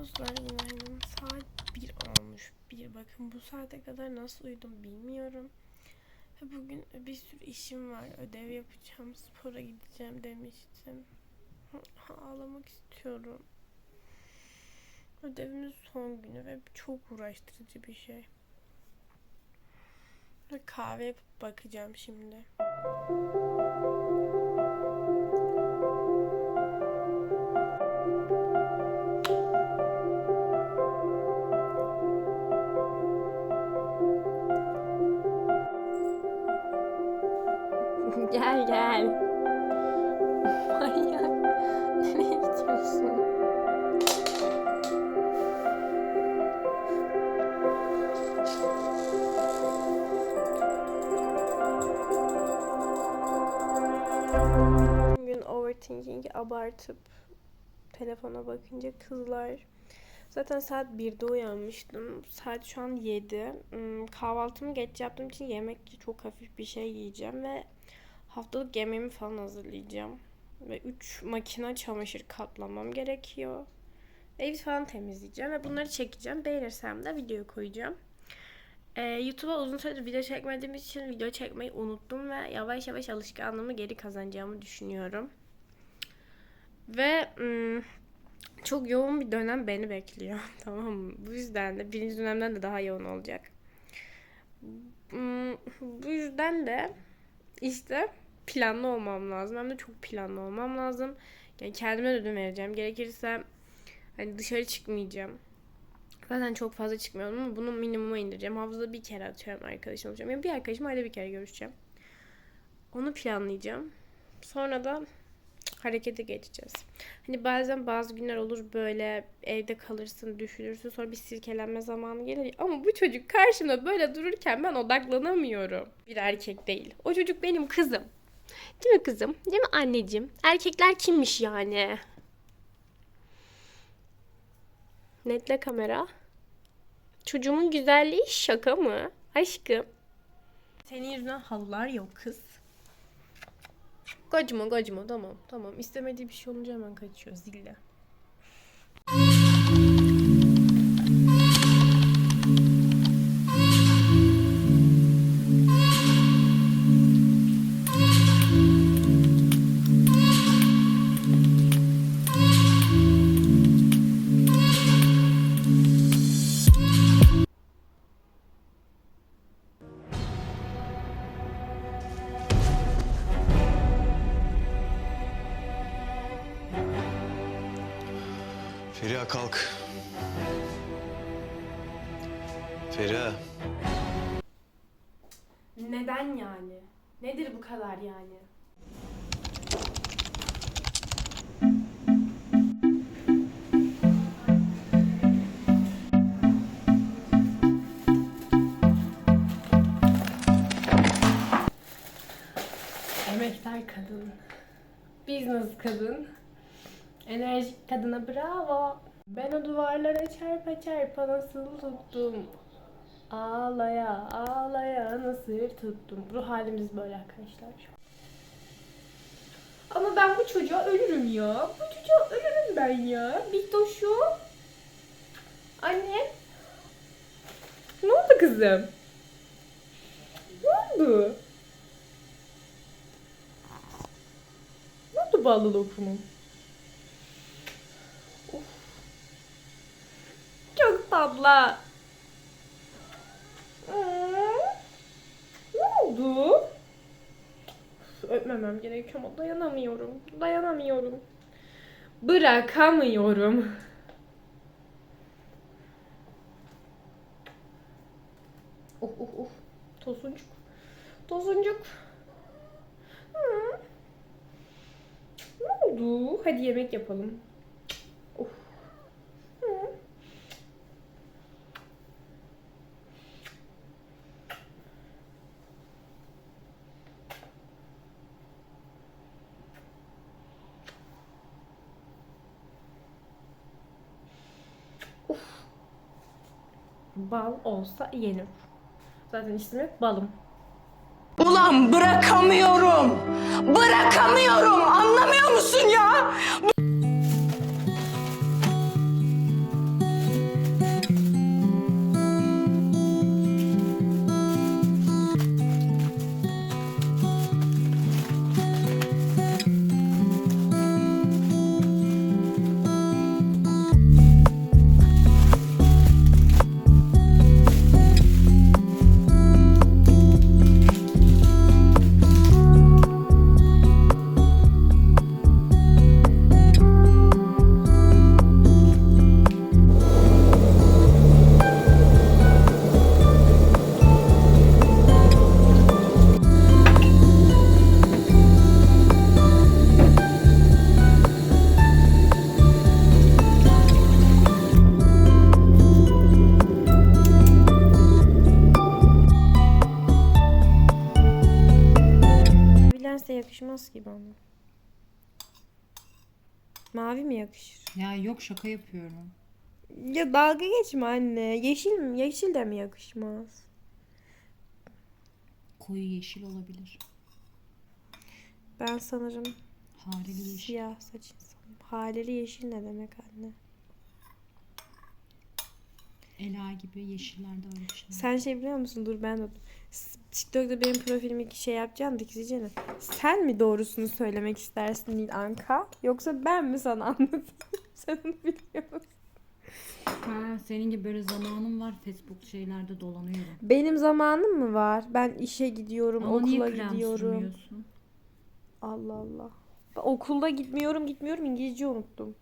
Dostlar günaydın. Saat 1 olmuş. Bir bakın bu saate kadar nasıl uyudum bilmiyorum. Bugün bir sürü işim var. Ödev yapacağım. Spora gideceğim demiştim. Ağlamak istiyorum. Ödevimin son günü ve çok uğraştırıcı bir şey. Ve kahve yapıp bakacağım şimdi. Gel gel. Manyak. Nereye gidiyorsun? Bugün overthinking'i abartıp telefona bakınca kızlar Zaten saat 1'de uyanmıştım. Saat şu an 7. Hmm, Kahvaltımı geç yaptığım için yemekte çok hafif bir şey yiyeceğim ve haftalık yemeğimi falan hazırlayacağım. Ve 3 makine çamaşır katlamam gerekiyor. Evi falan temizleyeceğim ve bunları çekeceğim. Beğenirsem de videoyu koyacağım. Ee, YouTube'a uzun süredir video çekmediğim için video çekmeyi unuttum ve yavaş yavaş alışkanlığımı geri kazanacağımı düşünüyorum. Ve hmm, çok yoğun bir dönem beni bekliyor. tamam mı? Bu yüzden de birinci dönemden de daha yoğun olacak. Bu yüzden de işte planlı olmam lazım. Hem de çok planlı olmam lazım. Yani kendime ödün vereceğim. Gerekirse hani dışarı çıkmayacağım. Zaten çok fazla çıkmıyorum ama bunu minimuma indireceğim. Hafızada bir kere atıyorum arkadaşım olacağım. Yani bir arkadaşım ayda bir kere görüşeceğim. Onu planlayacağım. Sonra da harekete geçeceğiz. Hani bazen bazı günler olur böyle evde kalırsın, düşünürsün sonra bir sirkelenme zamanı gelir. Ama bu çocuk karşımda böyle dururken ben odaklanamıyorum. Bir erkek değil. O çocuk benim kızım. Değil mi kızım? Değil mi anneciğim? Erkekler kimmiş yani? Netle kamera. Çocuğumun güzelliği şaka mı? Aşkım. Senin yüzünden halılar yok kız. Kaçma kaçma tamam tamam. İstemediği bir şey olunca hemen kaçıyor zille. Feriha kalk. Feriha. Neden yani? Nedir bu kadar yani? Emektar kadın. Business kadın. Enerjik kadına bravo. Ben o duvarlara çarpa çarpa nasıl tuttum. Ağlaya ağlaya nasıl tuttum. Ruh halimiz böyle arkadaşlar. Ama ben bu çocuğa ölürüm ya. Bu çocuğa ölürüm ben ya. Bitoşu. Anne. Ne oldu kızım? Ne oldu? Ne oldu ballı lokumum? Çok tatlı. Ne oldu? Öpmemem gerekiyor ama dayanamıyorum. Dayanamıyorum. Bırakamıyorum. Of of of. Tosuncuk. Tosuncuk. Ne oldu? Hadi yemek yapalım. Bal olsa yenir. Zaten ismi balım. Ulan bırakamıyorum. Bırakamıyorum. Anlamıyor musun ya? Yakışmaz ki bana. Mavi mi yakışır? Ya yok şaka yapıyorum. Ya dalga geçme anne. Yeşil mi? Yeşil de mi yakışmaz? Koyu yeşil olabilir. Ben sanırım Hareli yeşil. siyah saç insanım. Haleli yeşil ne demek anne? Ela gibi yeşillerde var. Sen şey biliyor musun? Dur ben de TikTok'ta benim profilimi şey yapacağım dikizeceğim. Sen mi doğrusunu söylemek istersin Nil Anka? Yoksa ben mi sana anlatayım? Sen onu biliyor musun? Ha, senin gibi böyle zamanım var Facebook şeylerde dolanıyorum. Benim zamanım mı var? Ben işe gidiyorum, Ama niye okula krem gidiyorum. sürmüyorsun? Allah Allah. Ben okulda gitmiyorum, gitmiyorum. İngilizce unuttum.